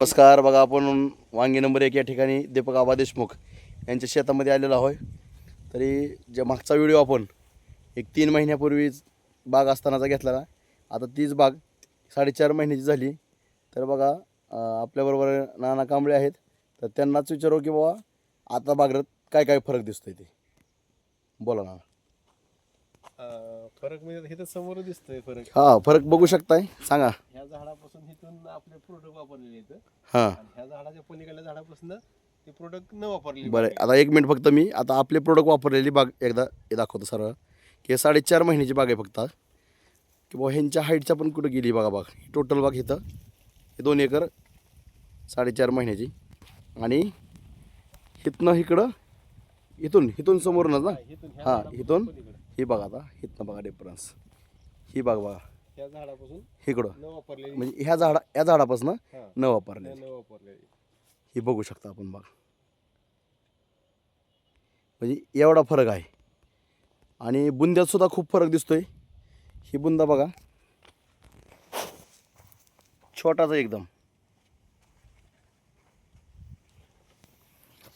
नमस्कार बघा आपण वांगी नंबर एक या ठिकाणी दीपक आबा देशमुख यांच्या शेतामध्ये आलेलो आहोय तरी जे मागचा व्हिडिओ आपण एक तीन महिन्यापूर्वीच बाग असतानाचा घेतला आता तीच बाग साडेचार महिन्याची झाली. तर बघा आपल्याबरोबर नाना कांबळे आहेत. तर त्यांनाच विचारू की बाबा आता बागेत काय काय फरक दिसतोय ते? बोला ना फरक म्हणजे हे तर समोर दिसतोय फरक. हां फरक बघू शकताय. सांगा. इथून आपले प्रोडक्ट वापरलेले आहेत. हां. आणि ह्या झाडाच्या पलीकडल्या झाडापासून ते प्रोडक्ट न वापरले बरं आता एक मिनिट फक्त मी. आता आपले प्रोडक्ट वापरलेली बाग एकदा हे दाखवतो सरळ. की हे साडेचार महिन्याची बाग आहे फक्त. की बाबा ह्यांच्या हाईटच्या पण कुठं गेली बघा बाग टोटल बाग इथं. हे दोन एकर साडेचार महिन्याची. आणि इथनं इकडं इथून इथून समोरूनच ना? हां इथून. ही बघा आता इथनं बघा डिफरन्स ही बाग बघा. ह्या झाडापासून इकडं. न वापरलेली. म्हणजे ह्या झाडा या झाडापासून हां. न वापरले न वापरलेली. ही बघू शकता आपण बाग म्हणजे एवढा फरक आहे. आणि बुंद्यात सुद्धा खूप फरक दिसतोय. ही बुंदा बघा. छोटाच आहे एकदम.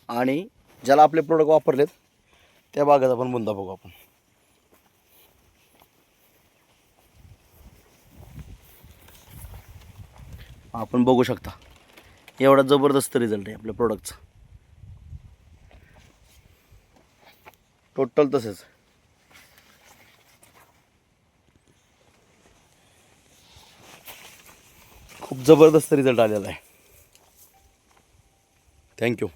आणि ज्याला आपले प्रोडक्ट वापरलेत त्या बागेत आपण बुंदा बघू आपण. आपण बघू शकता. एवढा जबरदस्त रिझल्ट आहे आपल्या प्रोडक्टचा टोटल तसेच. खूप जबरदस्त रिझल्ट आलेला आहे. थँक्यू